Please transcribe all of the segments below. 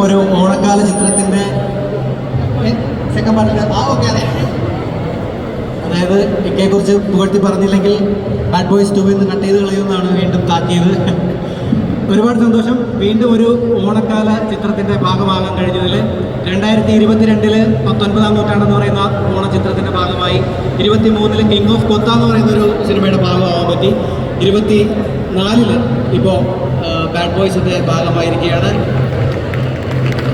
ഒരു ഓണക്കാല ചിത്രത്തിന്റെ സെക്കൻഡ് പാർട്ടിന്റെ ആ ഓക്കെ അതെ. അതായത് കുറിച്ച് പുകഴ്ത്തി പറഞ്ഞില്ലെങ്കിൽ ബാഡ് ബോയ്സ് ടു എന്ന് കട്ട് ചെയ്ത് കളയുമെന്നാണ് വീണ്ടും താക്കിയത് ഒരുപാട് സന്തോഷം. വീണ്ടും ഒരു ഓണക്കാല ചിത്രത്തിന്റെ ഭാഗമാകാൻ കഴിഞ്ഞതിൽ രണ്ടായിരത്തി ഇരുപത്തിരണ്ടിൽ പത്തൊൻപതാം നൂറ്റാണ്ടെന്ന് പറയുന്ന ഓണ ചിത്രത്തിന്റെ ഭാഗമായി ഇരുപത്തി മൂന്നിൽ കിങ് ഓഫ് കൊത്ത എന്ന് പറയുന്ന ഒരു സിനിമയുടെ ഭാഗമാകാൻ പറ്റി ഇരുപത്തി നാലിൽ ഇപ്പോൾ ബാഡ് ബോയ്സിന്റെ ഭാഗമായിരിക്കുകയാണ്.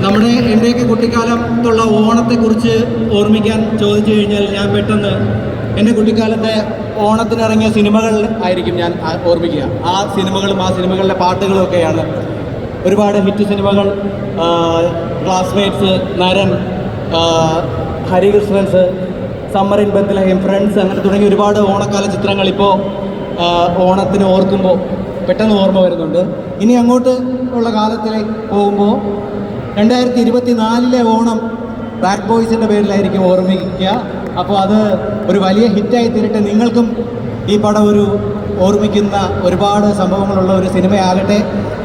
നമ്മുടെ എന്റെയൊക്കെ കുട്ടിക്കാലത്തുള്ള ഓണത്തെക്കുറിച്ച് ഓർമ്മിക്കാൻ ചോദിച്ചു കഴിഞ്ഞാൽ ഞാൻ പെട്ടെന്ന് എന്റെ കുട്ടിക്കാലത്തെ ഓണത്തിനിറങ്ങിയ സിനിമകൾ ആയിരിക്കും ഞാൻ ഓർമ്മിക്കുക. ആ സിനിമകളും ആ സിനിമകളിലെ പാട്ടുകളും ഒക്കെയാണ് ഒരുപാട് ഹിറ്റ് സിനിമകൾ classmates Naran Harikrishnans summer in Bethlehem friends അങ്ങനെ തുടങ്ങി ഒരുപാട് ഓണക്കാല ചിത്രങ്ങൾ ഇപ്പോൾ ഓണത്തിന് ഓർക്കുമ്പോൾ പെട്ടെന്ന് ഓർമ്മ വരുന്നുണ്ട്. ഇനി അങ്ങോട്ട് ഉള്ള കാലത്തിലേക്ക് പോകുമ്പോൾ രണ്ടായിരത്തി ഇരുപത്തി നാലിലെ ഓണം ബാഡ് ബോയ്സിന്റെ പേരിലായിരിക്കും ഓർമ്മിക്കുക. അപ്പോൾ അത് ഒരു വലിയ ഹിറ്റായി തീരട്ടെ. നിങ്ങൾക്കും ഈ പടം ഒരു ഓർമ്മിക്കുന്ന ഒരുപാട് സംഭവങ്ങളുള്ള ഒരു സിനിമയാകട്ടെ.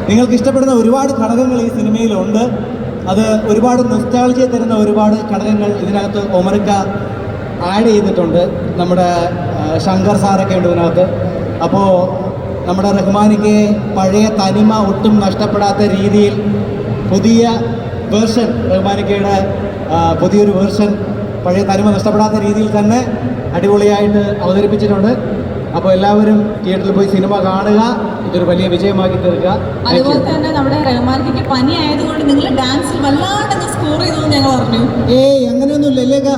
നിങ്ങൾക്ക് ഇഷ്ടപ്പെടുന്ന ഒരുപാട് ഘടകങ്ങൾ ഈ സിനിമയിലുണ്ട്. അത് ഒരുപാട് നൊസ്റ്റാൾജിയ തരുന്ന ഒരുപാട് ഘടകങ്ങൾ ഇതിനകത്ത് ഒമർക്ക ആഡ് ചെയ്തിട്ടുണ്ട്. നമ്മുടെ ശങ്കർ സാറൊക്കെ ഉണ്ട് ഇതിനകത്ത്. അപ്പോൾ നമ്മുടെ റഹ്മാനിക്ക് പഴയ തനിമ ഒട്ടും നഷ്ടപ്പെടാത്ത രീതിയിൽ പുതിയ വേർഷൻ റഹ്മാനിക്കയുടെ പുതിയൊരു വേർഷൻ പഴയ തനിമ നഷ്ടപ്പെടാത്ത രീതിയിൽ തന്നെ അടിപൊളിയായിട്ട് അവതരിപ്പിച്ചിട്ടുണ്ട്. അപ്പോൾ എല്ലാവരും തിയേറ്ററിൽ പോയി സിനിമ കാണുക ഇതൊരു വലിയ വിജയമാക്കി തീർക്കുക. അതുപോലെ തന്നെ നമ്മുടെ റഹ്മാനിക്ക് പനി ആയതുകൊണ്ട് നിങ്ങൾ ഡാൻസിൽ വല്ലാണ്ട് സ്കോർ ചെയ്തു എന്ന് ഞങ്ങൾ പറഞ്ഞു ഏയ് അങ്ങനെയൊന്നുമില്ല. ഇല്ലേക്ക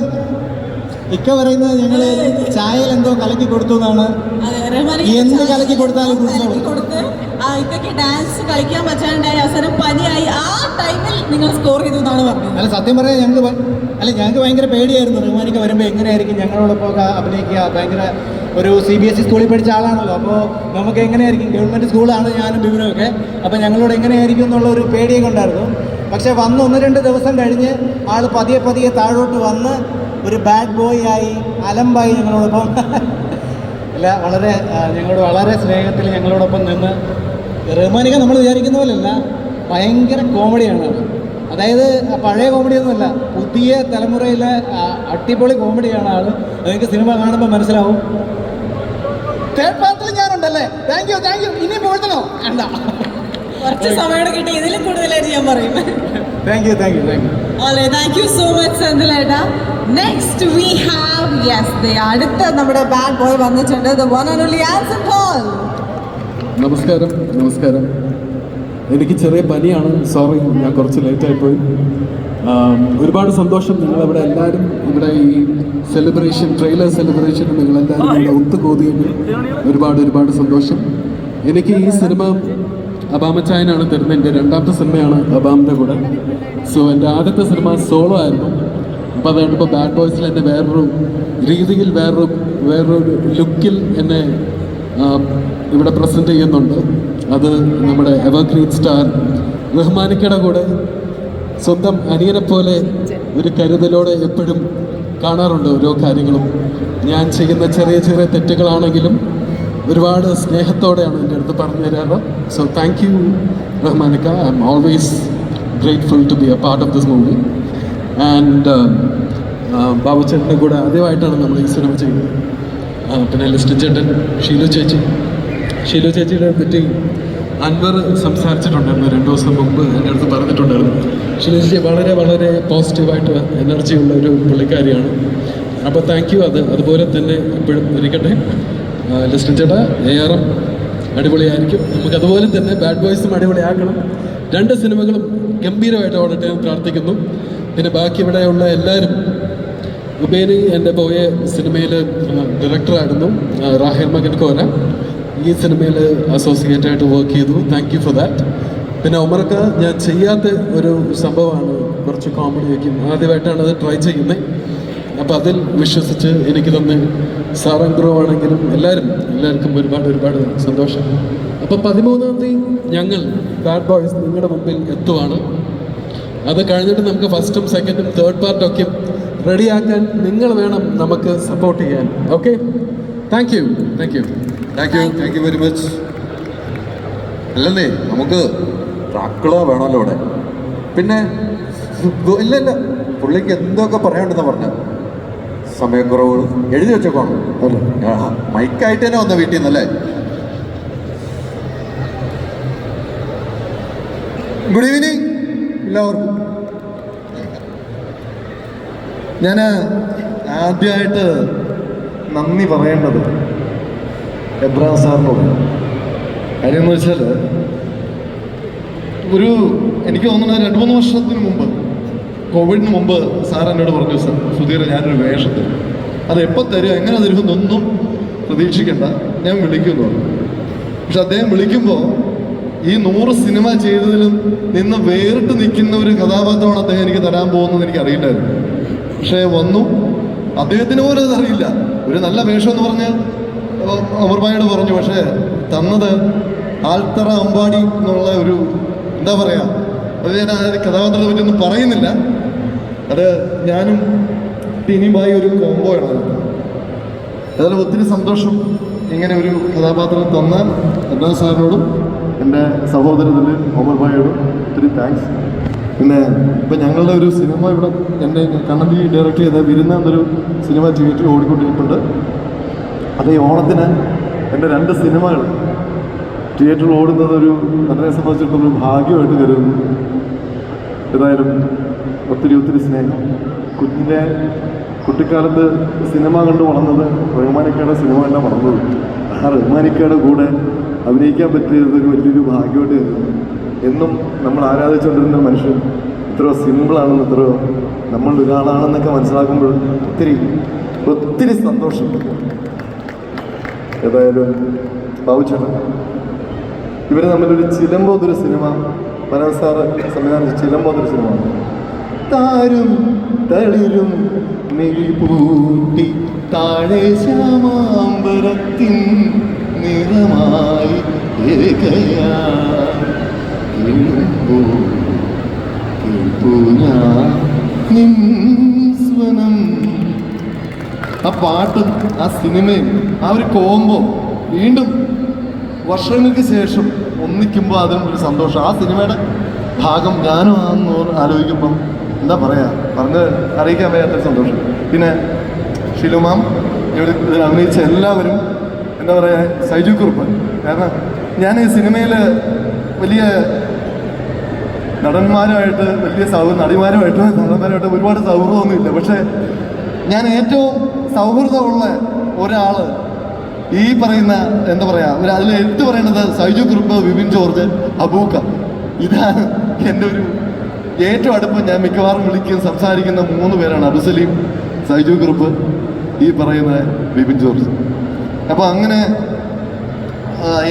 ഇക്ക പറയുന്നത് ഞങ്ങൾ ചായയിൽ എന്തോ കലക്കി കൊടുത്തു എന്നാണ്. എന്ത് കലക്കി കൊടുത്താലും കുടിച്ചോളും. ഡാൻസ് കളിക്കാൻ ആ ടൈമിൽ നിങ്ങൾ സ്കോർ അല്ല സത്യം പറയാൻ ഞങ്ങൾക്ക് അല്ല ഞങ്ങൾക്ക് ഭയങ്കര പേടിയായിരുന്നു. റഹ്മാനിക്ക് വരുമ്പോൾ എങ്ങനെയായിരിക്കും ഞങ്ങളോടൊപ്പം അഭിനയിക്കുക? ഭയങ്കര ഒരു സി ബി എസ് ഇ സ്കൂളിൽ പഠിച്ച ആളാണല്ലോ. അപ്പോൾ നമുക്ക് എങ്ങനെയായിരിക്കും? ഗവൺമെന്റ് സ്കൂളാണ് ഞാനും ബിബിനും അപ്പോൾ ഞങ്ങളോട് എങ്ങനെയായിരിക്കും എന്നുള്ള ഒരു പേടിയൊക്കെ ഉണ്ടായിരുന്നു. പക്ഷേ വന്ന് ഒന്ന് രണ്ട് ദിവസം കഴിഞ്ഞ് ആൾ പതിയെ പതിയെ താഴോട്ട് വന്ന് ഒരു ബാഡ് ബോയ് ആയി അലമ്പായി ഞങ്ങളോടൊപ്പം. അല്ല വളരെ ഞങ്ങളോട് വളരെ സ്നേഹത്തിൽ ഞങ്ങളോടൊപ്പം നിന്ന് റഹ്മാനിക നമ്മൾ വിചാരിക്കുന്ന പോലെയല്ല ഭയങ്കര കോമഡിയാണ് അതായത് പഴയ കോമഡിയൊന്നുമല്ല പുതിയ തലമുറയിലെ അടിപൊളി കോമഡിയാണ് ആൾ നിങ്ങൾക്ക് സിനിമ കാണുമ്പോൾ മനസ്സിലാവും. തേർഡ് പാർട്ടിൽ ഞാനുണ്ടല്ലേ? താങ്ക് യു താങ്ക് യു ഇനി പോകണോ വേണ്ട. കുറച്ച് സമയം കിട്ടി ഇതിലും കൂടുതലായിട്ട് ഞാൻ പറയും. Thank you thank you thank you ഓളെ താങ്ക് യു സോ മച്ച് സെന്തിലേട്ട നെക്സ്റ്റ് വി ഹാവ് യെസ് ദേ അടുത്ത നമ്മുടെ ബാഡ് ബോയ് വന്നിട്ടുണ്ട് the one and only answer Paul നമസ്കാരം നമസ്കാരം. എനിക്ക് ചെറിയ പനിയാണ്. സോറി ഞാൻ കുറച്ച് ലേറ്റായി പോയി. ഒരുപാട് സന്തോഷം നിങ്ങളവിടെ എല്ലാവരും ഇവിടെ ഈ സെലിബ്രേഷൻ ട്രെയിലർ സെലിബ്രേഷൻ നിങ്ങളെല്ലാവരും ഇവിടെ ഒത്തുകൂടിയത് ഒരുപാട് ഒരുപാട് സന്തോഷം. എനിക്ക് ഈ സിനിമ അബാമച്ചായനാണ് തരുന്നത്. എന്റെ രണ്ടാമത്തെ സിനിമയാണ് അബാമിന്റെ കൂടെ. സോ എന്റെ ആദ്യത്തെ സിനിമ സോളോ ആയിരുന്നു. അപ്പോൾ അത് കഴിഞ്ഞപ്പോൾ ബാഡ് ബോയ്സിൽ എന്നെ വേറൊരു രീതിയിൽ വേറൊരു വേറൊരു ലുക്കിൽ എന്നെ ഇവിടെ പ്രസന്റ് ചെയ്യുന്നുണ്ട്. അത് നമ്മുടെ എവർഗ്രീൻ സ്റ്റാർ റഹ്മാനിക്കയുടെ കൂടെ സ്വന്തം അനിയനെ പോലെ ഒരു കരുതലോടെ എപ്പോഴും കാണാറുണ്ട് ഓരോ കാര്യങ്ങളും. ഞാൻ ചെയ്യുന്ന ചെറിയ ചെറിയ തെറ്റുകളാണെങ്കിലും ഒരുപാട് സ്നേഹത്തോടെയാണ് എന്റെ അടുത്ത് പറഞ്ഞു തരാറ്. So thank you റഹ്മാനിക്ക. I am always grateful to be a part of this movie and Babu ചേട്ടന്റെ കൂടെ ആദ്യമായിട്ടാണ് നമ്മൾ ഈ സിനിമ ചെയ്യുന്നത്. പിന്നെ ലിസ്റ്റ് ചേട്ടൻ ഷീലു ചേച്ചി. ഷീലു ചേച്ചിയുടെ പറ്റി അൻവർ സംസാരിച്ചിട്ടുണ്ടായിരുന്നു. രണ്ട് ദിവസം മുമ്പ് എന്റെ അടുത്ത് പറഞ്ഞിട്ടുണ്ടായിരുന്നു. ഷീലു ചേച്ചി വളരെ വളരെ പോസിറ്റീവായിട്ട് എനർജി ഉള്ള ഒരു പുള്ളിക്കാരിയാണ്. അപ്പോൾ താങ്ക് യു അത് അതുപോലെ തന്നെ എപ്പോഴും ഇരിക്കട്ടെ. ആ, ലിസ്റ്റ് ചേട്ടാ ഏറെ അടിപൊളിയായിരിക്കും. നമുക്ക് അതുപോലെ തന്നെ ബാഡ് ബോയ്സും അടിപൊളിയാക്കണം. രണ്ട് സിനിമകളും ഗംഭീരമായിട്ട് ഓടട്ടെ എന്ന് പ്രാർത്ഥിക്കുന്നു. പിന്നെ ബാക്കി ഇവിടെയുള്ള എല്ലാവരും ഉബേന് എന്റെ പോയ സിനിമയിൽ ഡയറക്ടറായിരുന്നു റാഹിർ മകൻ കോര. ഈ സിനിമയിൽ അസോസിയേറ്റ് ആയിട്ട് വർക്ക് ചെയ്തു. താങ്ക് യു ഫോർ ദാറ്റ് പിന്നെ ഒമർക്ക് ഞാൻ ചെയ്യാത്ത ഒരു സംഭവമാണ് കുറച്ച് കോമഡി വയ്ക്കും ആദ്യമായിട്ടാണ് അത് ട്രൈ ചെയ്യുന്നത് അപ്പോൾ അതിൽ വിശ്വസിച്ച് എനിക്ക് തന്നെ സാറൻ ഗ്രോ ആണെങ്കിലും എല്ലാവരും എല്ലാവർക്കും ഒരുപാട് ഒരുപാട് സന്തോഷം. അപ്പോൾ പതിമൂന്നാം തീയതി ഞങ്ങൾ ബാഡ് ബോയ്സ് നിങ്ങളുടെ മുമ്പിൽ എത്തുവാണ്. അത് കഴിഞ്ഞിട്ട് നമുക്ക് ഫസ്റ്റും സെക്കൻഡും തേർഡ് പാർട്ടൊക്കെ റെഡിയാക്കാൻ നിങ്ങൾ വേണം നമുക്ക് സപ്പോർട്ട് ചെയ്യാൻ. Okay thank you thank you thank you thank you very much അല്ലെന്നേ നമുക്ക് ഡ്രാക്കുള വേണമല്ലോ ഇവിടെ. പിന്നെ ഇല്ല ഇല്ല. പുള്ളിക്ക് എന്തൊക്കെ പറയാനുണ്ടെന്ന് പറഞ്ഞ? സമയക്കുറവ് എഴുതി വെച്ചേക്കാണ് മൈക്കായിട്ട് തന്നെ വന്ന വീട്ടിൽ നിന്നല്ലേ? ഗുഡ് ഈവനിങ് എല്ലാവർക്കും. ഞാൻ ആദ്യമായിട്ട് നന്ദി പറയേണ്ടത് എബ്രാം സാറിനോട് കാര്യമെന്ന് വെച്ചാൽ ഒരു എനിക്ക് തോന്നുന്നത് രണ്ട് മൂന്ന് വർഷത്തിന് മുമ്പ് കോവിഡിന് മുമ്പ് സാർ എന്നോട് പറഞ്ഞു സാർ സുധീർ ഞാനൊരു വേഷത്തിൽ. അത് എപ്പോൾ തരും എങ്ങനെ തരുമെന്നൊന്നും പ്രതീക്ഷിക്കേണ്ട. ഞാൻ വിളിക്കുന്നു പക്ഷെ അദ്ദേഹം വിളിക്കുമ്പോൾ ഈ നൂറ് സിനിമ ചെയ്തതിലും നിന്ന് വേറിട്ട് നിൽക്കുന്ന ഒരു കഥാപാത്രമാണ് അദ്ദേഹം എനിക്ക് തരാൻ പോകുന്നത് എനിക്ക് അറിയില്ലായിരുന്നു. പക്ഷേ വന്നു. അദ്ദേഹത്തിന് പോലും അതറിയില്ല. ഒരു നല്ല വേഷം എന്ന് പറഞ്ഞ് അമർബായോട് പറഞ്ഞു പക്ഷേ തന്നത് ആൽത്തറ അമ്പാടി എന്നുള്ള ഒരു എന്താ പറയുക അത് ഞാൻ ആ കഥാപാത്രത്തെ പറ്റിയൊന്നും പറയുന്നില്ല. അത് ഞാനും ടിനിയുമായി ഒരു കോംബോയാണ് അതായത് ഒത്തിരി സന്തോഷം ഇങ്ങനെ ഒരു കഥാപാത്രം തന്ന എല്ലാ സാറിനോടും എന്റെ സഹോദരത്തിന് ഓമർബായോടും ഒത്തിരി താങ്ക്സ് പിന്നെ ഇപ്പം ഞങ്ങളുടെ ഒരു സിനിമ ഇവിടെ എന്റെ കണ്ണന്തി ഡയറക്റ്റ് ചെയ്ത വിരുന്ന എന്നൊരു സിനിമ തിയേറ്ററിൽ ഓടിക്കൊണ്ടിരിക്കുന്നുണ്ട് അത് ഈ ഓണത്തിന് എന്റെ രണ്ട് സിനിമകൾ തിയേറ്ററിൽ ഓടുന്നത് ഒരു നടനെ സംബന്ധിച്ചിടത്തോളം ഒരു ഭാഗ്യമായിട്ട് കരുതുന്നു. ഏതായാലും ഒത്തിരി ഒത്തിരി സ്നേഹം. കുഞ്ഞിന്റെ കുട്ടിക്കാലത്ത് സിനിമ കണ്ട് വളർന്നത് റഹ്മാനിക്കയുടെ സിനിമ കണ്ട വളർന്നത്. ആ റഹ്മാനിക്കയുടെ കൂടെ അഭിനയിക്കാൻ പറ്റിയത് വലിയൊരു ഭാഗ്യമായിട്ട് കരുതുന്നു. എന്നും നമ്മൾ ആരാധിച്ചുകൊണ്ടിരുന്ന മനുഷ്യൻ ഇത്ര സിമ്പിളാണെന്ന് ഇത്ര നമ്മൾ ഒരാളാണെന്നൊക്കെ മനസ്സിലാക്കുമ്പോൾ ഒത്തിരി ഒത്തിരി സന്തോഷം ഏതായാലും ബാബുച്ചേട്ടൻ. ഇവർ തമ്മിലൊരു ചിലമ്പോതൊരു സിനിമ. മനോജ് സംവിധാനം ചിലമ്പോതൊരു സിനിമ. താരും തളിരും മെഴിപൂട്ടി താഴെ ശ്യാമാമ്പരത്തിൻ നിറമായി കേൾപ്പൂ ഞാൻ നിൻ ആ പാട്ടും ആ സിനിമയും ആ ഒരു കോമ്പോ വീണ്ടും വർഷങ്ങൾക്ക് ശേഷം ഒന്നിക്കുമ്പോൾ അതിനും ഒരു സന്തോഷം. ആ സിനിമയുടെ ഭാഗം ഞാനും ആണെന്ന് ആലോചിക്കുമ്പം എന്താ പറയാ? പറഞ്ഞ് അറിയിക്കാൻ വയ്യാത്തൊരു സന്തോഷം. പിന്നെ ഷിലുമാം ഇവിടെ അഭിനയിച്ച എല്ലാവരും എന്താ പറയുക സൈജു കുറുപ്പ്. കാരണം ഞാൻ ഈ സിനിമയിൽ വലിയ നടന്മാരുമായിട്ട് വലിയ സൗ നടിമാരുമായിട്ട് നടന്മാരുമായിട്ട് ഒരുപാട് സൗഹൃദമൊന്നുമില്ല. പക്ഷേ ഞാൻ ഏറ്റവും സൗഹൃദമുള്ള ഒരാൾ ഈ പറയുന്ന എന്താ പറയുക ഒരു അതിൽ എടുത്തു പറയുന്നത് സൈജു കുറുപ്പ് വിപിൻ ജോർജ് അബൂക്ക. ഇതാണ് എന്റെ ഒരു ഏറ്റവും അടുപ്പം. ഞാൻ മിക്കവാറും വിളിക്കുകയും സംസാരിക്കുന്ന മൂന്ന് പേരാണ് അബുസലീം സൈജു കുറുപ്പ് ഈ പറയുന്ന വിപിൻ ജോർജ്. അപ്പോൾ അങ്ങനെ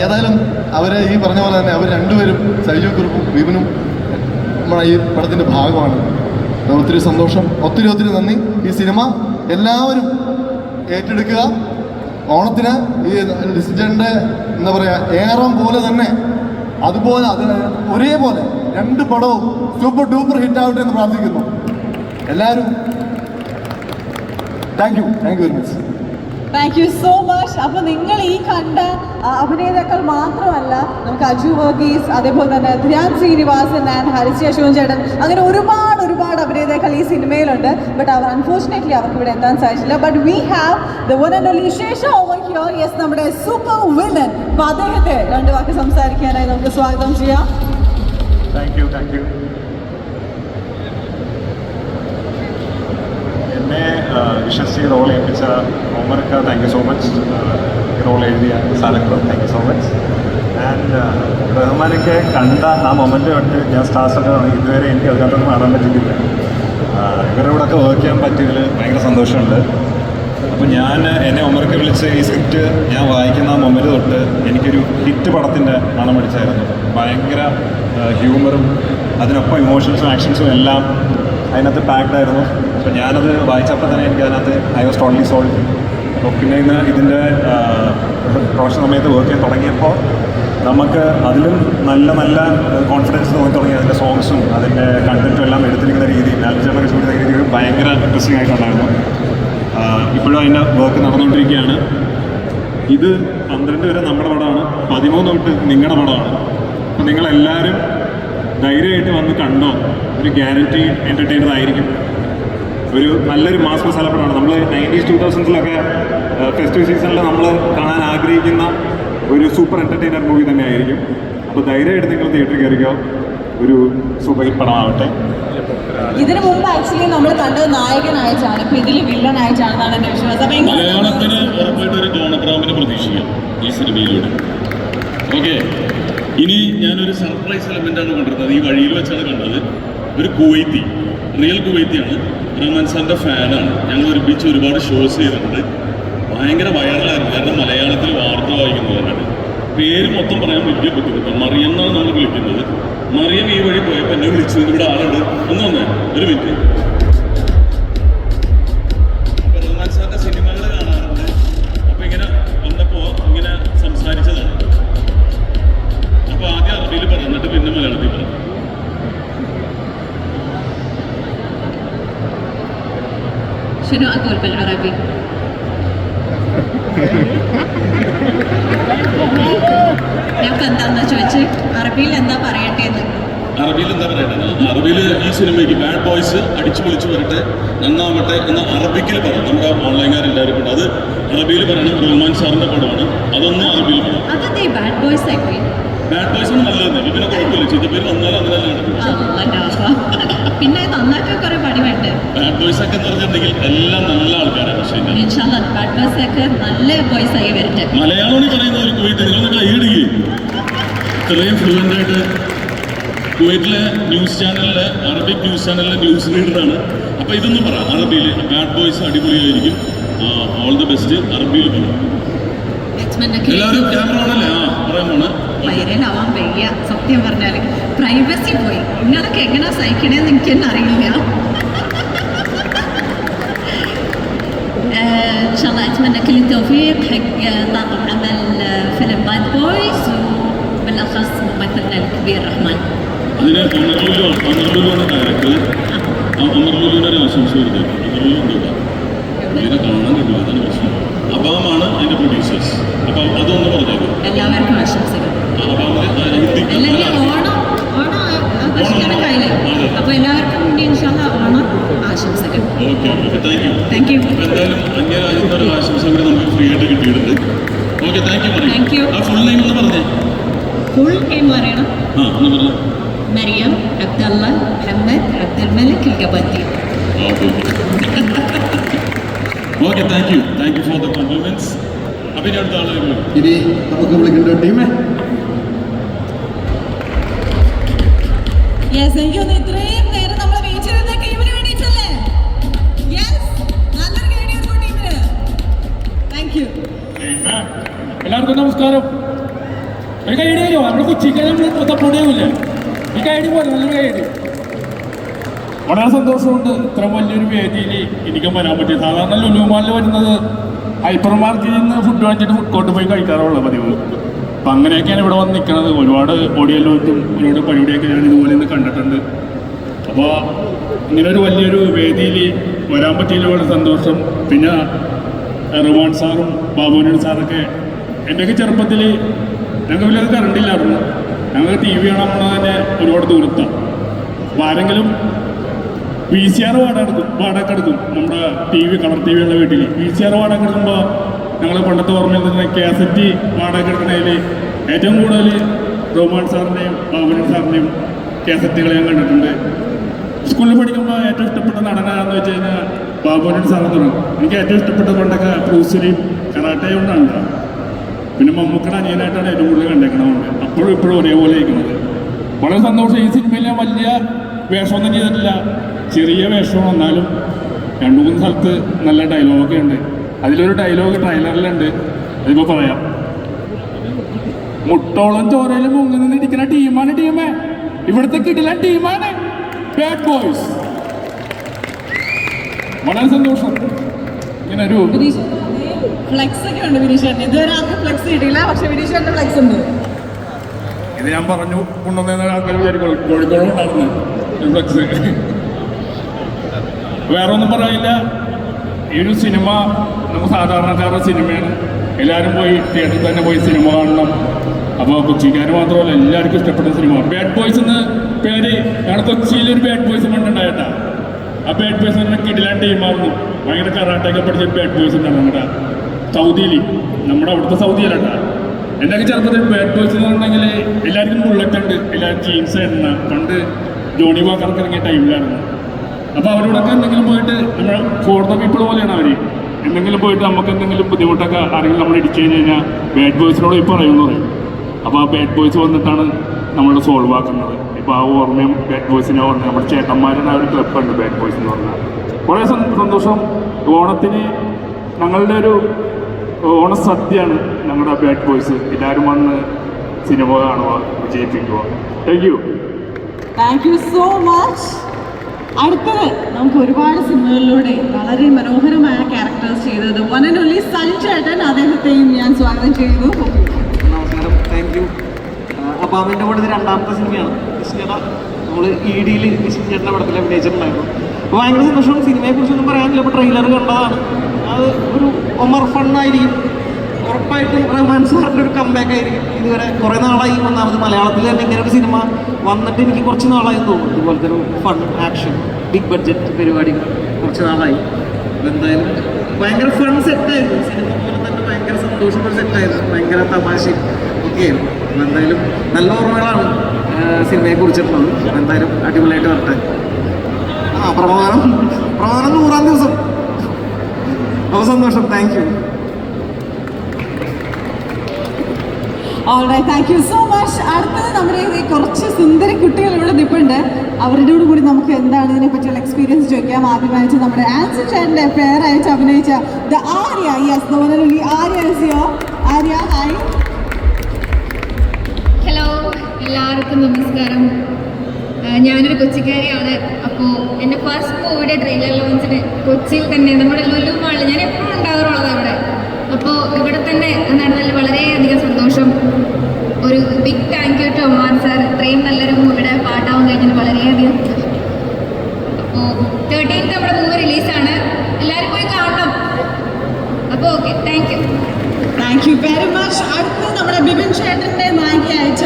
ഏതായാലും അവരെ ഈ പറഞ്ഞ പോലെ തന്നെ അവർ രണ്ടുപേരും സൈജു കുറുപ്പും വിപിനും നമ്മുടെ ഈ പടത്തിന്റെ ഭാഗമാണ്. ഒത്തിരി സന്തോഷം ഒത്തിരി ഒത്തിരി നന്ദി. ഈ സിനിമ എല്ലാവരും ഏറ്റെടുക്കുക. ഓണത്തിന് ഈ ഡിസിജന്റെ എന്താ പറയുക ഏറം പോലെ തന്നെ അതുപോലെ അത് ഒരേപോലെ രണ്ട് പടവും സൂപ്പർ ഡൂപ്പർ ഹിറ്റ് ആവട്ടെ എന്ന് പ്രാർത്ഥിക്കുന്നു. എല്ലാവരും thank you thank you very much thank you so much അപ്പൊ നിങ്ങൾ ഈ കണ്ട അഭിനേതാക്കൾ മാത്രമല്ല നമുക്ക് അജു വർഗീസ് അതേപോലെ തന്നെ ധ്യാൻ ശ്രീനിവാസൻ ആൻഡ് ഹരിശ്രീ അശോകൻ ചേട്ടൻ അങ്ങനെ ഒരുപാട് ഒരുപാട് അഭിനേതാക്കൾ ഈ സിനിമയിലുണ്ട്. ബട്ട് അവർ അൺഫോർച്ചുനേറ്റ്ലി അവർക്ക് ഇവിടെ എത്താൻ സാധിച്ചില്ല. But we have the one and only ശേഷം ഓവർ ഹിയർ യെസ് നമ്മുടെ സൂപ്പർ വില്ലൻ അപ്പൊ അദ്ദേഹത്തെ രണ്ട് വാക്ക് സംസാരിക്കാനായി നമുക്ക് സ്വാഗതം ചെയ്യാം. താങ്ക് യു താങ്ക് യു എന്നെ വിശ്വസിച്ച് റോൾ ഏൽപ്പിച്ച ഓമർക്ക് thank you so much role എഴുതിയ സാലക്രോ thank you so much and റഹ്മാനൊക്കെ കണ്ട ആ മൊമെന്റ് തൊട്ട് ഞാൻ സ്റ്റാർസൊക്കെ ഇതുവരെ എനിക്ക് അതിനകത്തൊന്നും കാണാൻ പറ്റിയിട്ടില്ല. ഇവരുടെ കൂടെ ഒക്കെ വർക്ക് ചെയ്യാൻ പറ്റിയതിൽ ഭയങ്കര സന്തോഷമുണ്ട്. അപ്പോൾ ഞാൻ എന്നെ ഒമർക്ക് വിളിച്ച് ഈ സ്ക്രിപ്റ്റ് ഞാൻ വായിക്കുന്ന ആ മൊമെന്റ് തൊട്ട് എനിക്കൊരു ഹിറ്റ് പടത്തിന്റെ മണം അടിച്ചായിരുന്നു ഭയങ്കര ഹ്യൂമറും അതിനൊപ്പം ഇമോഷൻസും ആക്ഷൻസും എല്ലാം അതിനകത്ത് പാക്ഡ് ആയിരുന്നു. അപ്പോൾ ഞാനത് വായിച്ചപ്പോൾ തന്നെ എനിക്ക് അതിനകത്ത് ഐ വാസ് ടോട്ടലി സോൾവ് പിന്നെ ഇന്ന് ഇതിന്റെ പ്രൊഫഷണൽ സമയത്ത് വർക്ക് ചെയ്യാൻ തുടങ്ങിയപ്പോൾ നമുക്ക് അതിലും നല്ല നല്ല കോൺഫിഡൻസ് തോന്നി തുടങ്ങി അതിന്റെ സോങ്സും അതിന്റെ കണ്ടന്റും എല്ലാം എടുത്തിരിക്കുന്ന രീതി നാൽപ്പത്തേഴൊക്കെ ചൂടുന്ന രീതി ഭയങ്കര ഇൻട്രസ്റ്റിംഗ് ആയിട്ടുണ്ടായിരുന്നു ഇപ്പോഴും അതിന്റെ വർക്ക് നടന്നുകൊണ്ടിരിക്കുകയാണ്. ഇത് പന്ത്രണ്ട് വരെ നമ്മുടെ പടമാണ്. പതിമൂന്ന് തൊട്ട് നിങ്ങളുടെ പടമാണ്. അപ്പം നിങ്ങളെല്ലാവരും ധൈര്യമായിട്ട് വന്ന് കണ്ടോ? ഒരു ഗ്യാരണ്ടി എന്റർടൈനർ ആയിരിക്കും. ഒരു നല്ലൊരു മാസ് മസാല പടമാണ്. നമ്മൾ നയന്റീസ് ടൂ തൗസൻഡ്സിലൊക്കെ ഫെസ്റ്റിവൽ സീസണിൽ നമ്മൾ കാണാൻ ആഗ്രഹിക്കുന്ന ഒരു സൂപ്പർ എന്റർടൈനർ മൂവി തന്നെയായിരിക്കും. അപ്പോൾ ധൈര്യമായിട്ട് നിങ്ങൾ തിയേറ്ററിൽ കയറിക്കോ. ഒരു സൂപ്പർ ഹിറ്റ് പടമാവട്ടെ. ഇതിനു മുമ്പ് ആക്ച്വലി നമ്മൾ കണ്ടത് നായകനായിട്ടാണ് ഇപ്പൊ ഇതിൽ വില്ലനായിട്ടാണെന്നാണ് എന്റെ വിശ്വാസം. മലയാളത്തിന് ഉറപ്പായിട്ട് ഒരു ഡോണഗ്രാമിനെ പ്രതീക്ഷിക്കാം ഈ സിനിമയിലൂടെ. ഓക്കെ ഇനി ഞാനൊരു സർപ്രൈസ് എലമെന്റ് ആണ് കണ്ടിരുന്നത്. ഈ വഴിയിൽ വെച്ചാണ് കണ്ടത്. ഒരു കുവൈത്തി റിയൽ കുവൈത്തിയാണ്. റഹ്മാൻ സാറിന്റെ ഫാനാണ് ഞങ്ങൾ ഒരുമിച്ച് ഒരുപാട് ഷോസ് ചെയ്തിട്ടുണ്ട്. ഭയങ്കര വൈറലായിരുന്നു കാരണം മലയാളത്തിൽ വാർത്ത വായിക്കുന്നവരാണ് പേര് മൊത്തം പറയാൻ വലിയ ബുദ്ധിമുട്ടാണ്. മറിയം എന്നാണ് നമ്മൾ വിളിക്കുന്നത്. മറിയം ഈ വഴി പോയപ്പോൾ എന്നെ വിളിച്ചത് ഇവിടെ ആളുണ്ട്. ഒന്ന് വന്നേ. ഒരു മിനിറ്റ് شنو اقول بالعربي؟ ഞാൻ ഇപ്പൊ എന്താന്ന് ചോദിച്ച് അറബിയിൽ എന്താ പറയട്ടെ എന്ന് അറബിയിൽ എന്താ പറയട്ടെ അറബിയിൽ ഈ സിനിമയ്ക്ക് ബാഡ് ബോയ്സ് അടിച്ചു പൊളിച്ചു വരട്ടെ നന്നാവട്ടെ എന്ന അറബിക്കിൽ പറയാം നമ്മുടെ ഓൺലൈൻകാരെല്ലാവരും ഉണ്ട് അത് അറബിയിൽ പറയണം റഹ്മാൻ സാറിന്റെ പടമാണ് അതൊന്നും അറബിയിൽ പറയാം അതെന്തേ ബാഡ് ബോയ്സ് ആക്കി ബാഡ് ബോയ്സ് ഒന്നും നല്ലതന്നെ പിന്നെ കുഴപ്പമില്ല ചീത്ത പേര് വന്നാലും അങ്ങനെ നടക്കും പിന്നെ നന്നാക്കാൻ കുറെ പണിയുണ്ട്. ബാഡ് ബോയ്സ് ഒക്കെ പറഞ്ഞിട്ടുണ്ടെങ്കിൽ എല്ലാം നല്ല ആൾക്കാരാണ് പക്ഷേ ബാഡ് ബോയ്സ് ഒക്കെ നല്ല ബോയ്സ് ആയി വരട്ടെ. പറയുന്നത് ഒരു കുവൈറ്റ് നിങ്ങളൊന്ന് കൈയിടുകയും ഇത്രയും ഫ്ലുവന്റ് ആയിട്ട് കുവൈറ്റിലെ ന്യൂസ് ചാനലിലെ അറബിക് ന്യൂസ് ചാനലിലെ ന്യൂസ് റീഡറാണ് അപ്പോൾ ഇതൊന്നും പറ അറബിയിൽ ബാഡ് ബോയ്സ് അടിപൊളിയായിരിക്കും. ഓൾ ദി ബെസ്റ്റ് അറബിയിൽ പറ എല്ലാവരും ക്യാമറ ആണല്ലേ ആ പറയാൻ പോണേ. വൈറലാവാൻ വയ്യ സത്യം പറഞ്ഞാൽ. പ്രൈവസി പോയി നിങ്ങളൊക്കെ എങ്ങനെ സഹിക്കണേന്ന് എനിക്ക് തന്നെ അറിയില്ല آه، ان شاء الله اتمنى كل التوفيق حق آه، طاقم عمل آه، فيلم باد بويز وبالاخص ممثلنا الكبير رحمن അതിന് അമർലുലു അമർലുലുവാണ് ഡയറക്ടർ അമർലുലുവിന് ഒരു ആശംസ വരുന്നത് അമർലുലു എന്തുവാ ഇതിനെ കാണാൻ കിട്ടില്ല അതാണ് പ്രശ്നം അബാമാണ് അതിൻ്റെ പ്രൊഡ്യൂസേഴ്സ് അപ്പോൾ അതൊന്ന് പറഞ്ഞേക്കും എല്ലാവർക്കും ആശംസകൾ അബാമിന് ഹിന്ദിക്ക് അല്ലെങ്കിൽ ഓണം ഓണം ആഘോഷിക്കാനും കഴിഞ്ഞു അപ്പോൾ എല്ലാവർക്കും വേണ്ടി ഇൻഷാല്ല ഓണ ആശംസകൾ. Thank you thank you full name പറയണം. Mariam Abdullah Mohammed Abdul Malik ഗബത്തി okay thank you for the compliments അപ്പം ഇനി അടുത്ത ആളുകൾ ഇനി നമുക്ക് വിളിക്കേണ്ട ടീമേ. എല്ലാവർക്കും നമസ്കാരം. ഒരു കൈഡി തരുമോ നമ്മുടെ കൊച്ചിക്ക് നമ്മൾ പൊത്തപ്പൊടിയുമില്ല ഈ കൈഡി പോലെ നല്ലൊരു കൈഡി വളരെ സന്തോഷമുണ്ട്. ഇത്ര വലിയൊരു വേദിയിൽ എനിക്ക് വരാൻ പറ്റി സാധാരണ ലുലുമാലിൽ വരുന്നത്. ഹൈപ്പർ മാർക്കറ്റിൽ നിന്ന് ഫുഡ് വാങ്ങിച്ചിട്ട് ഫുഡ് കോർട്ട് പോയി കഴിക്കാറുള്ള പതിവ്. അപ്പം അങ്ങനെയൊക്കെയാണ് ഇവിടെ വന്ന് നിൽക്കുന്നത് ഒരുപാട് ഓഡിയോയിലോട്ടും ഒരുപാട് പരിപാടിയൊക്കെ ഞാൻ ഇതുപോലെ നിന്ന് കണ്ടിട്ടുണ്ട്. അപ്പോൾ ഒരു വലിയൊരു വേദിയിൽ വരാൻ പറ്റിയതിൽ വളരെ സന്തോഷം. പിന്നെ റിവാൻ സാറും ബാബുനൻ സാറൊക്കെ എന്റെയൊക്കെ ചെറുപ്പത്തിൽ ഞങ്ങൾക്ക് വലിയ കറണ്ടില്ലായിരുന്നു ഞങ്ങൾക്ക് ടി വി കാണാൻ പോണത് തന്നെ ഒരുപാട് ദൂരത്താണ് അപ്പോൾ ആരെങ്കിലും വി സി ആർ വാടക എടുക്കും വാടക എടുക്കും. നമ്മുടെ T V colour T V ഉള്ള വീട്ടിൽ വി സി ആർ വാടക എടുക്കുമ്പോൾ ഞങ്ങൾ പണ്ടത്തെ ഓർമ്മയിൽ തന്നെ കാസറ്റ് വാടക എടുക്കുന്നതിൽ ഏറ്റവും കൂടുതൽ റോമാൻ സാറിന്റെയും ബാബുനൻ സാറിന്റെയും കാസറ്റുകൾ ഞാൻ കണ്ടിട്ടുണ്ട്. സ്കൂളിൽ പഠിക്കുമ്പോൾ ഏറ്റവും ഇഷ്ടപ്പെട്ട നടനാണെന്ന് വെച്ച് കഴിഞ്ഞാൽ ബാബുനൻ സാറെന്ന് പറയും. എനിക്ക് ഏറ്റവും ഇഷ്ടപ്പെട്ട പണ്ടൊക്കെ ബ്രൂസിലിയും കറാട്ടയും കൊണ്ടാണ് പിന്നെ മമ്മൂക്കട അനിയനായിട്ടാണ് ഏറ്റവും കൂടുതൽ കണ്ടേക്കണമുണ്ട് അപ്പോഴും ഇപ്പോഴും ഒരേപോലെ ഇരിക്കുന്നത്. വളരെ സന്തോഷം. ഈ സിനിമയിൽ ഞാൻ വലിയ വേഷമൊന്നും ചെയ്തിട്ടില്ല. ചെറിയ വേഷമാണ്. വന്നാലും രണ്ടു മൂന്ന് സ്ഥലത്ത് നല്ല ഡയലോഗൊക്കെ ഉണ്ട്. അതിലൊരു ഡയലോഗ് ട്രെയിലറിലുണ്ട് അതിപ്പോ പറയാം. മുട്ടോളം ചോരയിലും മുങ്ങി നിന്നിരിക്കുന്ന ടീമാണ് ടീമേ. ഇവിടുത്തെ കിടിലൻ ടീമാണ്. ബാഡ് ബോയ്സ് വളരെ സന്തോഷം. ഇങ്ങനെ ഒരു ഫ്ലെക്സ് ഒക്കെ ഉണ്ട് വിനീഷേട്ടൻ ഇതുവരെ ആർക്കും ഫ്ലെക്സ് കിട്ടിയില്ല പക്ഷെ ഫ്ലെക്സ് ഉണ്ട്. ഇത് ഞാൻ പറഞ്ഞു കൊണ്ടുവന്ന ആൾക്കാർ വിചാരിക്കും കോഴിക്കോട് ഉണ്ടായിരുന്നു ഫ്ലക്സ് വേറെ ഒന്നും പറയില്ല ഈ ഒരു സിനിമ നമുക്ക് സാധാരണക്കാരുടെ സിനിമയാണ്. എല്ലാവരും പോയി തിയേറ്ററിൽ തന്നെ പോയി സിനിമ കാണണം. അപ്പോൾ കൊച്ചിക്കാർ മാത്രമല്ല എല്ലാവർക്കും ഇഷ്ടപ്പെട്ട സിനിമ. ബാഡ് ബോയ്സ് എന്ന് പേര് ഞങ്ങളുടെ കൊച്ചിയിൽ ഒരു ബാഡ് ബോയ്സ് മണ്ടുണ്ടായിട്ടാ ആ ബാഡ് ബോയ്സ് തന്നെ കിടിലാൻ ടീമായിരുന്നു ഭയങ്കര കറാട്ടയൊക്കെ പഠിച്ച ബാഡ് ബോയ്സ് ഉണ്ടാണ് നമ്മുടെ സൗദിയിൽ നമ്മുടെ അവിടുത്തെ സൗദിയിലട്ടാ എന്നൊക്കെ ചെറുപ്പത്തിൽ ബാഡ് ബോയ്സ് എന്ന് പറഞ്ഞെങ്കിൽ എല്ലാവർക്കും ബുള്ളറ്റ് ഉണ്ട്. എല്ലാവരും ജീൻസ് എണ്ണ പണ്ട് ജോണി വാക്കർക്ക് ഇറങ്ങിയ ടൈമിലായിരുന്നു അപ്പോൾ അവരോടൊക്കെ എന്തെങ്കിലും പോയിട്ട് നമ്മുടെ ഫോർ ദ പീപ്പിൾ പോലെയാണ് അവർ എന്തെങ്കിലും പോയിട്ട് നമുക്ക് എന്തെങ്കിലും ബുദ്ധിമുട്ടൊക്കെ ആരെങ്കിലും നമ്മൾ ഇടിച്ചു കഴിഞ്ഞ് കഴിഞ്ഞാൽ ബാഡ് ബോയ്സിനോട് ഇപ്പോൾ പറയുമെന്ന് പറയും അപ്പോൾ ആ ബാഡ് ബോയ്സ് വന്നിട്ടാണ് നമ്മൾ സോൾവ് ആക്കുന്നത്. ഇപ്പോൾ ആ ഓർമ്മയും ബാഡ് ബോയ്സിനെ ഓർമ്മ നമ്മുടെ ചേട്ടന്മാരുടെ ആ ഒരു ക്ലബ്ബുണ്ട് ബാഡ് ബോയ്സ് എന്ന് പറഞ്ഞാൽ കുറേ സന്തോഷം. ഓണത്തിന് ഞങ്ങളുടെ ഒരു ഓണ സദ്യയാണ് ഞങ്ങളുടെ ബാഡ് ബോയ്സ് എല്ലാവരും വന്ന് സിനിമ കാണുക വിജയിപ്പിക്കുക. Thank you thank you so much അടുത്തത് നമുക്ക് ഒരുപാട് സിനിമകളിലൂടെ വളരെ മനോഹരമായ ക്യാരക്ടേഴ്സ് ചെയ്തത് വൺ ആൻഡ് ഓൺലി സഞ്ജേട്ടൻ അദ്ദേഹത്തെയും ഞാൻ സ്വാഗതം ചെയ്യുന്നു. നമസ്കാരം. താങ്ക് യു അപ്പാമിന്റെ കൂടെ രണ്ടാമത്തെ സിനിമയാണ്. വിഷ്ണുചേട്ട നമ്മൾ ഇ ഡിയിൽ വിഷ്ണുചേട്ടന്റെ പടത്തിൽ അഭിനയിച്ചിട്ടുണ്ടായിരുന്നു. അപ്പോൾ ഭയങ്കര സന്തോഷം. സിനിമയെക്കുറിച്ചൊന്നും പറയാനില്ല. ഇപ്പോൾ ട്രെയിലർ കണ്ടതാണ്. അത് ഒരു ഒമർ ഫണ്ണായിരിക്കും ഉറപ്പായിട്ടും റഹ്മാൻ സാറിന്റെ ഒരു കമ്പാക്ക് ആയിരിക്കും. ഇതുവരെ കുറേ നാളായി ഒന്നാമത് മലയാളത്തിൽ തന്നെ ഇങ്ങനെ ഒരു സിനിമ വന്നിട്ട് എനിക്ക് കുറച്ച് നാളായി തോന്നുന്നു. ഇതുപോലത്തെ ഒരു ഫൺ ആക്ഷൻ ബിഗ് ബഡ്ജറ്റ് പരിപാടി കുറച്ച് നാളായി. എന്തായാലും ഭയങ്കര ഫൺ സെറ്റായിരുന്നു സിനിമ പോലെ തന്നെ ഭയങ്കര സന്തോഷമുള്ള സെറ്റായിരുന്നു ഭയങ്കര തമാശയും ഒക്കെ ആയിരുന്നു. എന്തായാലും നല്ല ഓർമ്മകളാണ് സിനിമയെ കുറിച്ചിട്ടുള്ളത്. എന്തായാലും അടിപൊളിയായിട്ട് വരട്ടെ. ആ പ്രമാണം. പ്രമാണം നൂറാം ദിവസം. അപ്പോൾ സന്തോഷം. Thank you alright thank you so much അടുത്തത് നമ്മുടെ ഈ കുറച്ച് സുന്ദരി കുട്ടികൾ ഇവിടെ നിൽപ്പുണ്ട് അവരുടെ കൂടി നമുക്ക് എന്താണ് ഇതിനെ പറ്റിയുള്ള എക്സ്പീരിയൻസ് ചോദിക്കാം. ആദ്യമായിട്ട് നമ്മുടെ ആൻസർ ചേട്ടന്റെ പേർ അയച്ച് അഭിനയിച്ച ദ ആര്യ യെസ് ദോനലി ആര്യ സിയോ. ആര്യ ഹായ് ഹലോ എല്ലാവർക്കും നമസ്കാരം. ഞാനൊരു കൊച്ചിക്കാരിയാണ്. അപ്പോൾ എന്റെ ഫസ്റ്റ് മൂവിയുടെ ട്രെയിലർ ലോഞ്ചിന് കൊച്ചിയിൽ തന്നെ നമ്മുടെ ലുലു മാളിൽ ഞാൻ എപ്പോഴും ഉണ്ടാകാറുള്ളത് അവിടെ. അപ്പോൾ ഇവിടെ തന്നെ നടന്നതിൽ വളരെയധികം സന്തോഷം. ഒരു big thank you to Omar sir ഇത്രയും നല്ലൊരു മൂവിയുടെ പാട്ടാവാൻ കഴിഞ്ഞാൽ വളരെയധികം. അപ്പോൾ തേർട്ടീൻത്ത് നമ്മുടെ മൂവി റിലീസാണ് എല്ലാവരും പോയി കാണണം. അപ്പോൾ okay thank you thank you very much അടുത്ത് നമ്മുടെ ബിബിൻ ചേട്ടന്റെ നായിക അയച്ച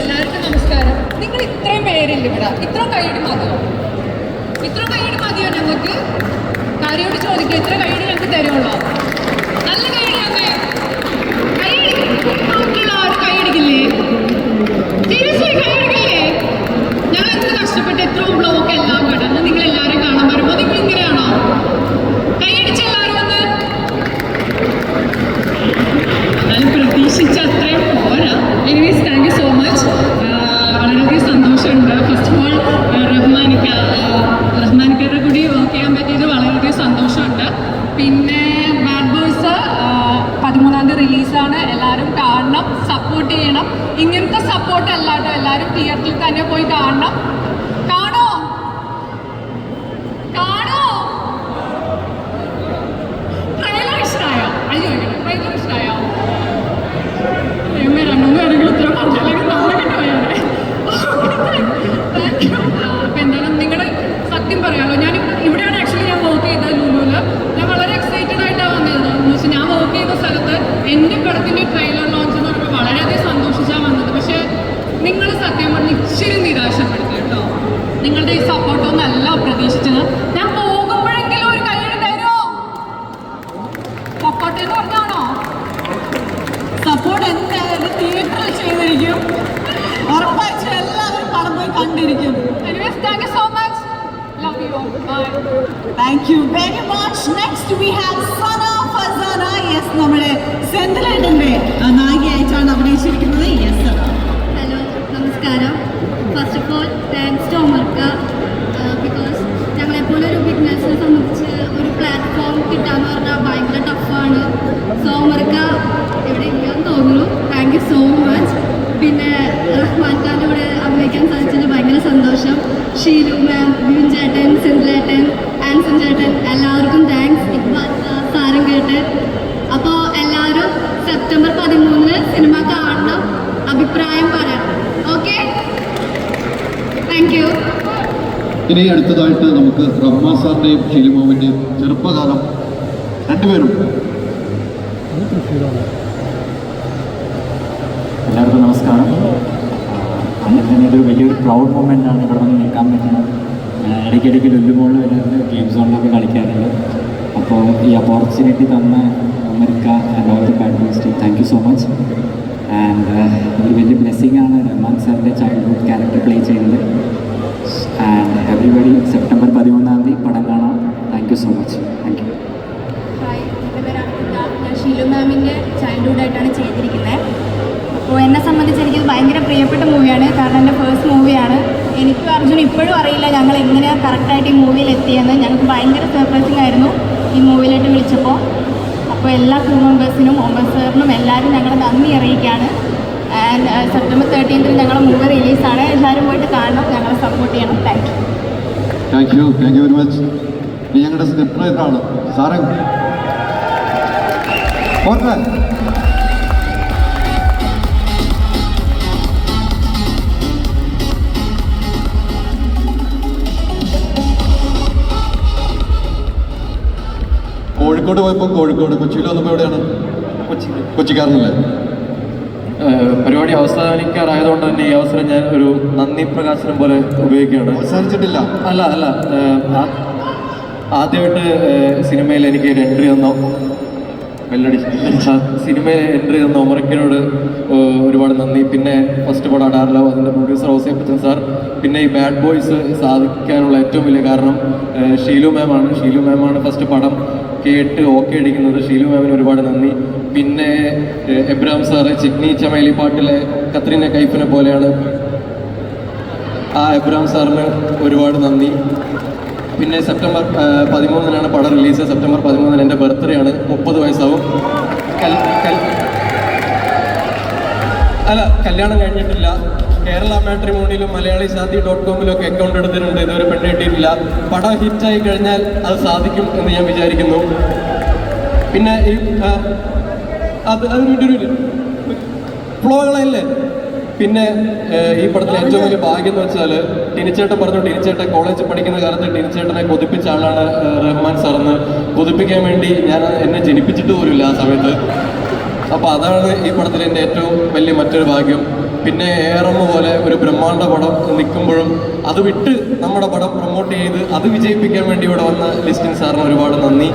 എല്ലാവർക്കും നമസ്കാരം. നിങ്ങൾ ഇത്രയും പേരില്ല ഇവിടെ? ഇത്ര കൈയ്യടി മതിയോ? ഇത്ര കൈയ്യടി മതിയോ ഞങ്ങൾക്ക്? കാര്യോട് ചോദിക്കുക ഇത്ര കൈയ്യടി ഞങ്ങൾക്ക് തരുള്ളൂ പ്രതീക്ഷിച്ച അത്രയും പോരാ. Anyways thank you so much വളരെയധികം സന്തോഷമുണ്ട്. ചെയ്യണം. ഇങ്ങനത്തെ സപ്പോർട്ട് അല്ലാട്ടോ എല്ലാവരും തിയേറ്ററിൽ തന്നെ പോയി കാണണം. Thank you very much next we have Sana Fasana yes നമ്മുടെ സെന്തിലേട്ടന്റെ നായികയായിട്ടാണ് അഭിനയിച്ചിരിക്കുന്നത്. യെസ് ഹലോ നമസ്കാരം. First of all thanks to അമർക്ക because ഞങ്ങളെപ്പോലെ ഒരു ബിസിനസ്സിനെ സംബന്ധിച്ച് ഒരു പ്ലാറ്റ്ഫോം കിട്ടാന്ന് പറഞ്ഞാൽ ഭയങ്കര ടഫാണ് സോ അമർക്ക ഇവിടെ ഇല്ലെന്ന് തോന്നുന്നു. താങ്ക് യു സോ മച്ച് പിന്നെ റഹ്മാൻ കൂടെ അഭിനയിക്കാൻ സാധിച്ചതിൽ ഭയങ്കര സന്തോഷം. ഷീലു മാം ബിബിൻ ചേട്ടൻ സിന്ധുലേട്ടൻ ആൻസൺ ചേട്ടൻ എല്ലാവർക്കും താങ്ക്സ് ഇക്ബാൽ സാരം കേട്ട്. അപ്പോൾ എല്ലാവരും സെപ്റ്റംബർ പതിമൂന്നിന് സിനിമ കാണണം. അഭിപ്രായം പറയാം. ഓക്കെ താങ്ക് യു ഇനി അടുത്തതായിട്ട് നമുക്ക് റഹ്മാൻ സാറിന്റെയും ഷീലിമാവിന്റെയും ചെറുപ്പകാലം രണ്ടുപേരും. എല്ലാവർക്കും നമസ്കാരം. അങ്ങനെ തന്നെ ഇതൊരു വലിയൊരു പ്രൗഡ് മൊമെന്റ് ആണ് ഇവിടെ വന്ന് നിൽക്കാൻ പറ്റുന്നത്. ഇടയ്ക്കിടയ്ക്ക് ലുല്ലുമോളിൽ വരുന്നത് ഗെയിം സോണിലൊക്കെ കളിക്കാറുണ്ട്. അപ്പോൾ ഈ ഓപ്പർച്യൂണിറ്റി തന്ന America and all the thank you so much and ഒരു വലിയ ബ്ലെസ്സിങ് ആണ് റഹ്മാൻ സാറിന്റെ ചൈൽഡ്ഹുഡ് ക്യാരക്ടർ പ്ലേ ചെയ്യുന്നത്. ആൻഡ് എവറിബഡി സെപ്റ്റംബർ പതിമൂന്നാം തീയതി പടം കാണാം. Thank you so much thank you Sheelu മാമിന്റെ ചൈൽഡ്ഹുഡായിട്ടാണ് ചെയ്തിരിക്കുന്നത് അപ്പോൾ എന്നെ സംബന്ധിച്ച് ഭയങ്കര പ്രിയപ്പെട്ട മൂവിയാണ് കാരണം എന്റെ ഫേസ്റ്റ് മൂവിയാണ് എനിക്കും അർജുൻ ഇപ്പോഴും അറിയില്ല ഞങ്ങൾ എങ്ങനെയാണ് കറക്റ്റായിട്ട് ഈ മൂവിയിൽ എത്തിയെന്ന് ഞങ്ങൾക്ക് ഭയങ്കര സർപ്രൈസിങ് ആയിരുന്നു. ഈ മൂവിയിലോട്ട് വിളിച്ചപ്പോൾ അപ്പോൾ എല്ലാ ക്രൂ മെമ്പേഴ്സിനും സാറിനും എല്ലാവരും ഞങ്ങളെ നന്ദി അറിയിക്കുകയാണ്. ആൻഡ് സെപ്റ്റംബർ തേർട്ടീൻത്തിന് ഞങ്ങളുടെ മൂവി റിലീസാണ് എല്ലാവരും പോയിട്ട് കാണണം. ഞങ്ങളെ സപ്പോർട്ട് ചെയ്യണം. Thank you thank you thank you very much ഞങ്ങളുടെ സ്ക്രിപ്റ്റ് റൈറ്ററാണ് സാറേ. കോഴിക്കോട് പോയപ്പോൾ കോഴിക്കോട്. കൊച്ചിയിൽ വന്നപ്പോൾ എവിടെയാണ്? കൊച്ചി കൊച്ചിക്കാരനല്ലേ? പരിപാടി അവസാനിക്കാറായതുകൊണ്ട് തന്നെ ഈ അവസരം ഞാൻ ഒരു നന്ദി പ്രകാശനം പോലെ ഉപയോഗിക്കുകയാണ്. അവസാനിച്ചിട്ടില്ല. അല്ല അല്ല. ആദ്യമായിട്ട് സിനിമയിൽ എനിക്ക് ഒരു എൻട്രി തന്നോ. വെല്ലടി. സിനിമയിൽ എൻട്രി തന്ന. ഒമറക്കിനോട് ഒരുപാട് നന്ദി. പിന്നെ ഫസ്റ്റ് പടം അടാറിലോ അതിന്റെ പ്രൊഡ്യൂസർ ഔസേപ്പച്ചൻ സാർ. പിന്നെ ഈ ബാഡ് ബോയ്സ് സാധിക്കാനുള്ള ഏറ്റവും വലിയ കാരണം ഷീലു മാമാണ്. ഷീലു മാമാണ് ഫസ്റ്റ് പടം കേട്ട് ഓക്കെ അടിക്കുന്നത് ഷീലു മാമിന് ഒരുപാട് നന്ദി. പിന്നെ എബ്രാം സാറ് ചിഗ്നി ചമേലി പാട്ടിലെ കത്രീന കൈഫിനെ പോലെയാണ്. ആ എബ്രാം സാറിന് ഒരുപാട് നന്ദി. പിന്നെ സെപ്റ്റംബർ പതിമൂന്നിനാണ് പടം റിലീസ് സെപ്റ്റംബർ പതിമൂന്നിന് എന്റെ ബർത്ത്ഡേ ആണ്. മുപ്പത് വയസ്സാവും. കല്യാണം കഴിഞ്ഞിട്ടില്ല. കേരള മാട്രിമോണിയിലും മലയാളി ശാന്തി ഡോട്ട് കോമിലും ഒക്കെ അക്കൗണ്ട് എടുത്തിട്ടുണ്ട്. ഇതുവരെ പെണ്ണ് കിട്ടിയിട്ടില്ല പടം ഹിറ്റായി കഴിഞ്ഞാൽ അത് സാധിക്കും എന്ന് ഞാൻ വിചാരിക്കുന്നു. പിന്നെ ഈ അത് അതിനൊരു ഫ്ലോകളല്ലേ? പിന്നെ ഈ പടത്തിലെ ഏറ്റവും വലിയ ഭാഗ്യം എന്ന് വെച്ചാൽ ടിനിച്ചേട്ടൻ പറഞ്ഞു ടിനിച്ചേട്ടൻ കോളേജിൽ പഠിക്കുന്ന കാലത്ത് ടിനിച്ചേട്ടനെ കൊതിപ്പിച്ച ആളാണ് റഹ്മാൻ സാറെന്ന്. കൊതിപ്പിക്കാൻ വേണ്ടി ഞാൻ എന്നെ ജനിപ്പിച്ചിട്ട് പോലുമില്ല ആ സമയത്ത്. അപ്പോൾ അതാണ് ഈ പടത്തിലെ ഏറ്റവും വലിയ മറ്റൊരു ഭാഗ്യം. പിന്നെ ഏറമ്മ പോലെ ഒരു ബ്രഹ്മാണ്ട പടം നിൽക്കുമ്പോഴും അത് വിട്ട് നമ്മുടെ പടം പ്രൊമോട്ട് ചെയ്ത് അത് വിജയിപ്പിക്കാൻ വേണ്ടി ഇവിടെ വന്ന ലിസ്റ്റിൻ സാറിന് ഒരുപാട് നന്ദി.